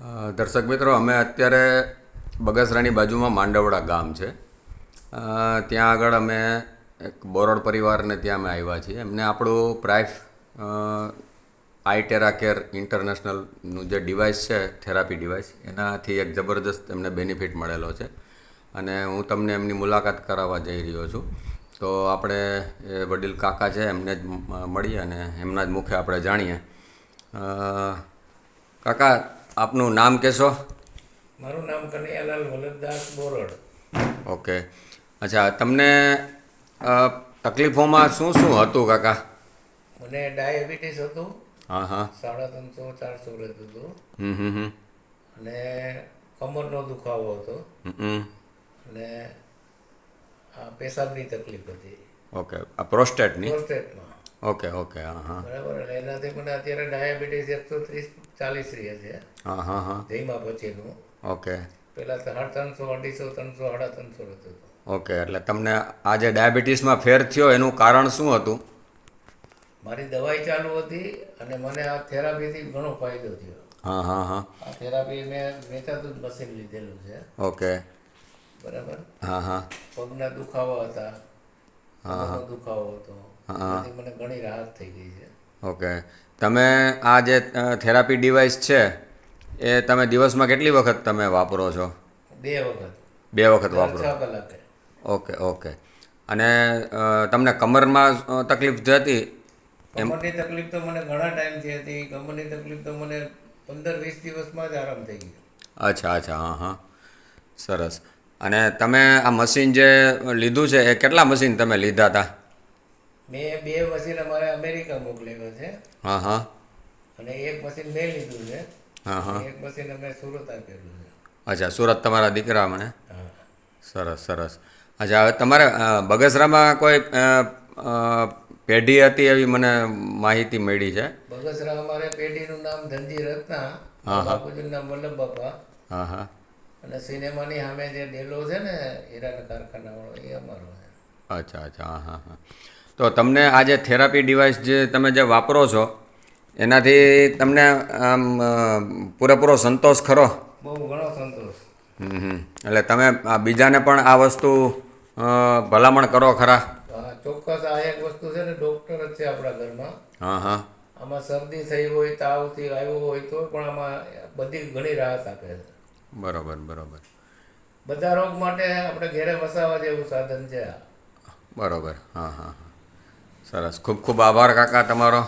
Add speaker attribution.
Speaker 1: દર્શક મિત્રો, અમે અત્યારે બગસરાની બાજુમાં માંડવડા ગામ છે. ત્યાં આગળ અમે એક બોરડ પરિવારને ત્યાં અમે આવ્યા છીએ. એમને આપણું પ્રાઇફ આઈટેરા કેર ઇન્ટરનેશનલનું જે ડિવાઇસ છે, થેરાપી ડિવાઇસ, એનાથી એક જબરદસ્ત એમને બેનિફિટ મળેલો છે. અને હું તમને એમની મુલાકાત કરાવવા જઈ રહ્યો છું. તો આપણે એ વડીલ કાકા છે, એમને જ મળીએ અને એમના જ મુખે આપણે જાણીએ. કાકા આપનું નામ કહેશો?
Speaker 2: મારું નામ કનૈયાલાલ વલ્લભદાસ બોરડ.
Speaker 1: ઓકે. અચ્છા તમને તકલીફોમાં શું શું હતું કાકા?
Speaker 2: મને ડાયાબિટીસ હતું.
Speaker 1: હા હા.
Speaker 2: સાડા ત્રણસો ચારસો રહેતું હતું અને કમરનો દુખાવો હતો. અને આ પેશાબની તકલીફ હતી.
Speaker 1: ઓકે. આ પ્રોસ્ટેટની?
Speaker 2: પ્રોસ્ટેટમાં.
Speaker 1: ઓકે ઓકે હા હા.
Speaker 2: બરાબર અને એનાથી મને અત્યારે ડાયાબિટીસ એકસો ત્રીસ ચાલીસ રહે છે
Speaker 1: હા હા હા.
Speaker 2: જઈમાં પછીનું.
Speaker 1: ઓકે.
Speaker 2: પહેલાં સાડા ત્રણસો અઢીસો ત્રણસો સાડા ત્રણસો હતું.
Speaker 1: ઓકે એટલે તમને આ જે ડાયાબિટીસમાં ફેર થયો એનું કારણ શું હતું?
Speaker 2: મારી દવાઈ ચાલુ હતી અને મને આ થેરાપીથી ઘણો ફાયદો થયો.
Speaker 1: હા હા હા.
Speaker 2: આ થેરાપી મેં વેચાતું મશીન લીધેલું છે.
Speaker 1: ઓકે.
Speaker 2: બરાબર?
Speaker 1: હા હા.
Speaker 2: પગના દુખાવા હતા. કમરનો દુખાવો હતો.
Speaker 1: હા.
Speaker 2: મને ઘણી રાહત થઈ ગઈ છે.
Speaker 1: ઓકે. તમે આ જે થેરાપી ડિવાઇસ છે એ તમે દિવસમાં કેટલી વખત તમે વાપરો છો?
Speaker 2: બે વખત.
Speaker 1: બે વખત વાપરો.
Speaker 2: કલાકે.
Speaker 1: Okay okay. અને તમને કમરમાં તકલીફ હતી
Speaker 2: કમરની તકલીફ તો મને ઘણા ટાઈમથી હતી. કમરની તકલીફ તો મને પંદર વીસ દિવસમાં જ આરામ થઈ ગયો.
Speaker 1: અચ્છા અચ્છા. હા હા. સરસ. અને તમે આ મશીન જે લીધું છે એ કેટલા મશીન તમે લીધા હતા
Speaker 2: મેં બે મશીન અમારે અમેરિકા મોકલેલો છે.
Speaker 1: હા હા.
Speaker 2: અને એક મશીન મેં લીધું છે.
Speaker 1: હા હા.
Speaker 2: એક મશીન અમે સુરત આપેલું છે.
Speaker 1: અચ્છા સુરત તમારા દીકરા મને? સરસ સરસ. અચ્છા હવે તમારે બગસરામાં કોઈ પેઢી હતી એવી મને માહિતી મળી છે?
Speaker 2: બગસરા અમારે પેઢીનું નામ ધનજી રત્ના
Speaker 1: હા.
Speaker 2: બાપુજીનું નામ વલ્લભ બાપા.
Speaker 1: હા હા.
Speaker 2: અને સિનેમાની સામે જે ડેલો છે ને હીરાના કારખાનાવાળો એ અમારો છે.
Speaker 1: અચ્છા અચ્છા હા હા તો તમને આ જે થેરાપી ડિવાઇસ જે તમે જે વાપરો છો એનાથી તમને આમ પૂરેપૂરો સંતોષ ખરો?
Speaker 2: બહુ ઘણો સંતોષ.
Speaker 1: હમ હમ. એટલે તમે આ બીજાને પણ આ વસ્તુ ભલામણ કરો ખરા?
Speaker 2: ચોક્કસ આ એક વસ્તુ છે ને ડૉક્ટર જ છે આપણા ઘરમાં.
Speaker 1: હા હા.
Speaker 2: આમાં શરદી થઈ હોય તાવથી આવ્યો હોય તો પણ આમાં બધી ઘણી રાહત આપે છે.
Speaker 1: બરોબર બરોબર.
Speaker 2: બધા રોગ માટે આપણે ઘેરે વસાવા જેવું સાધન છે
Speaker 1: બરાબર હા હા. સરસ. ખૂબ ખૂબ આભાર કાકા તમારો.